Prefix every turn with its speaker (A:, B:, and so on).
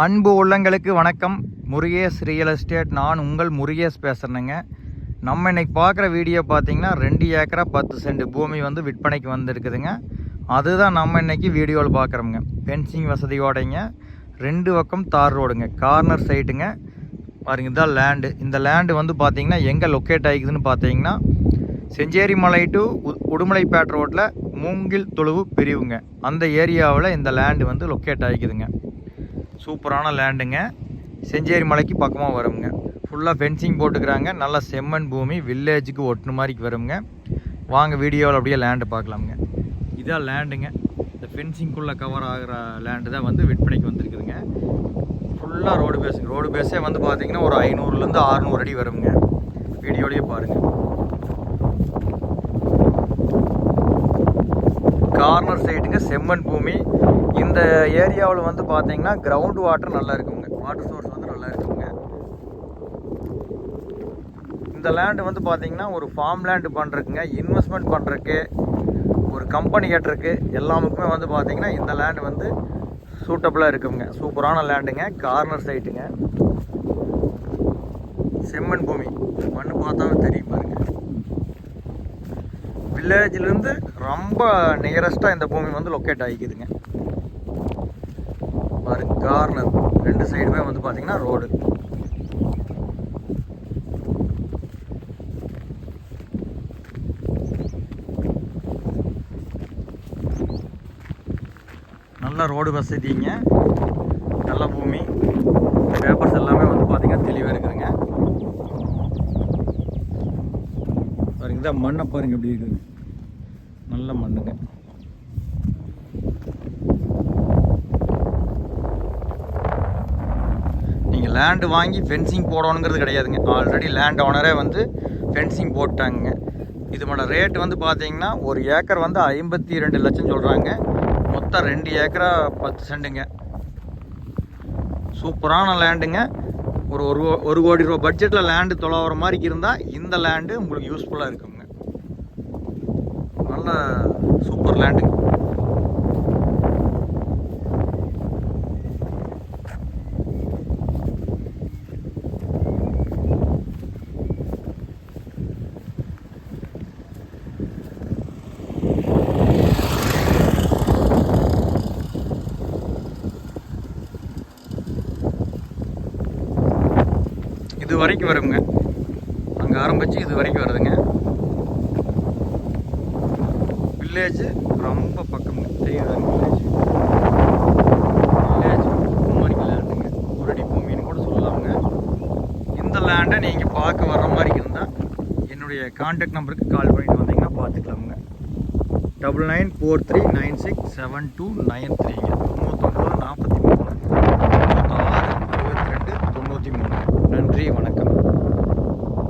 A: அன்பு உள்ளங்களுக்கு வணக்கம். முருகேஷ் ரியல் எஸ்டேட் நான் உங்கள் முருகேஷ் பேசுகிறேங்க நம்ம இன்னைக்கு பார்க்குற வீடியோ பார்த்தீங்கன்னா ரெண்டு ஏக்கரா பத்து சென்ட் பூமி வந்து விற்பனைக்கு வந்துருக்குதுங்க. அதுதான் நம்ம இன்னைக்கு வீடியோவில் பார்க்குறோங்க ஃபென்சிங் வசதியோடைங்க. ரெண்டு பக்கம் தார் ரோடுங்க. கார்னர் சைட்டுங்க பாருங்க இதுதான் லேண்டு இந்த லேண்டு வந்து பார்த்திங்கன்னா எங்கே லொக்கேட் ஆகிக்குதுன்னு பார்த்தீங்கன்னா செஞ்சேரி மலை டு உ- உடுமலைப்பேட் ரோட்டில் மூங்கில் தொழுவு பிரிவுங்க. அந்த ஏரியாவில் இந்த லேண்டு வந்து லொக்கேட் ஆகிக்குதுங்க. சூப்பரான லேண்டுங்க. செஞ்சேரி மலைக்கு பக்கமாக வருங்க ஃபுல்லாக ஃபென்சிங் போட்டுக்கிறாங்க. நல்ல செம்மண் பூமி வில்லேஜுக்கு ஒட்டுன மாதிரிக்கு வருங்க வாங்க வீடியோவில் அப்படியே லேண்டு பார்க்கலாமுங்க. இதான் லேண்டுங்க. இந்த ஃபென்சிங்குள்ளே கவர் ஆகிற லேண்டு தான் வந்து விற்பனைக்கு வந்திருக்குதுங்க. ஃபுல்லாக ரோடு பேஸுங்க ரோடு பேஸே வந்து பார்த்திங்கன்னா ஒரு ஐநூறுலேருந்து ஆறுநூறு அடி வருங்க வீடியோலேயே பாருங்கள் கார்னர் சைடுங்க செம்மண் பூமி. இந்த ஏரியாவில் வந்து பார்த்தீங்கன்னா கிரவுண்ட் வாட்டர் நல்லா இருக்குங்க. வாட்டர் சோர்ஸ் வந்து நல்லா இருக்குங்க. இந்த லேண்டு வந்து பார்த்தீங்கன்னா ஒரு ஃபார்ம் லேண்டு பண்ணுறதுக்குங்க இன்வெஸ்ட்மெண்ட் பண்ணுறதுக்கு ஒரு கம்பெனி கட்டுறதுக்கு எல்லாமுக்குமே வந்து பார்த்தீங்கன்னா இந்த லேண்டு வந்து சூட்டபுளாக இருக்குங்க. சூப்பரான லேண்டுங்க கார்னர் சைட்டுங்க செம்மண் பூமி. மண்ணு பார்த்தாவே தெரியும் பாருங்க. வில்லேஜ்லேருந்து ரொம்ப நியரஸ்ட்டாக இந்த பூமி வந்து லொக்கேட் ஆகிக்குதுங்க பாருங்க கார்னர் ரெண்டு சைடுமே வந்து பார்த்தீங்கன்னா ரோடு நல்ல ரோடு வசதிங்க. நல்ல பூமி. பேப்பர்ஸ் எல்லாமே வந்து பார்த்தீங்கன்னா தெளிவாக இருக்குதுங்க. பாருங்க இதான் மண்ணை பாருங்க எப்படி இருக்குதுங்க. நல்ல மண்ணுங்க. நீங்கள் லேண்டு வாங்கி ஃபென்சிங் போடணுங்கிறது கிடையாதுங்க. ஆல்ரெடி லேண்ட் ஓனரே வந்து ஃபென்சிங் போட்டாங்க. இதோட ரேட் வந்து பார்த்தீங்கன்னா ஒரு ஏக்கர் வந்து ஐம்பத்தி ரெண்டு லட்சம் சொல்கிறாங்க மொத்தம் ரெண்டு ஏக்கரா பத்து செண்டுங்க. சூப்பரான லேண்டுங்க ஒரு ஒரு கோ- ஒரு கோடி ரூபா பட்ஜெட்டில் லேண்டு தொலைவுற மாதிரி இருந்தால் இந்த லேண்டு உங்களுக்கு யூஸ்ஃபுல்லாக இருக்குங்க. நல்ல சூப்பர் லேண்டு இது வரைக்கும் வருங்க. அங்கே ஆரம்பித்து இது வரைக்கும் வருதுங்க. வில்லேஜ் ரொம்ப பக்கம் தெரியுது வில்லேஜ் வில்லேஜ் குமாரிக்கு லேண்டுங்க ஒரு அடி பூமின்னு கூட சொல்லலாமுங்க இந்த லேண்டை நீங்கள் பார்க்க வர்ற மாதிரி இருந்தால் என்னுடைய கான்டாக்ட் நம்பருக்கு கால் பண்ணிட்டு வந்தீங்கன்னா பார்த்துக்கலாமுங்க. Double nine four three nine six seven two nine த்ரீங்க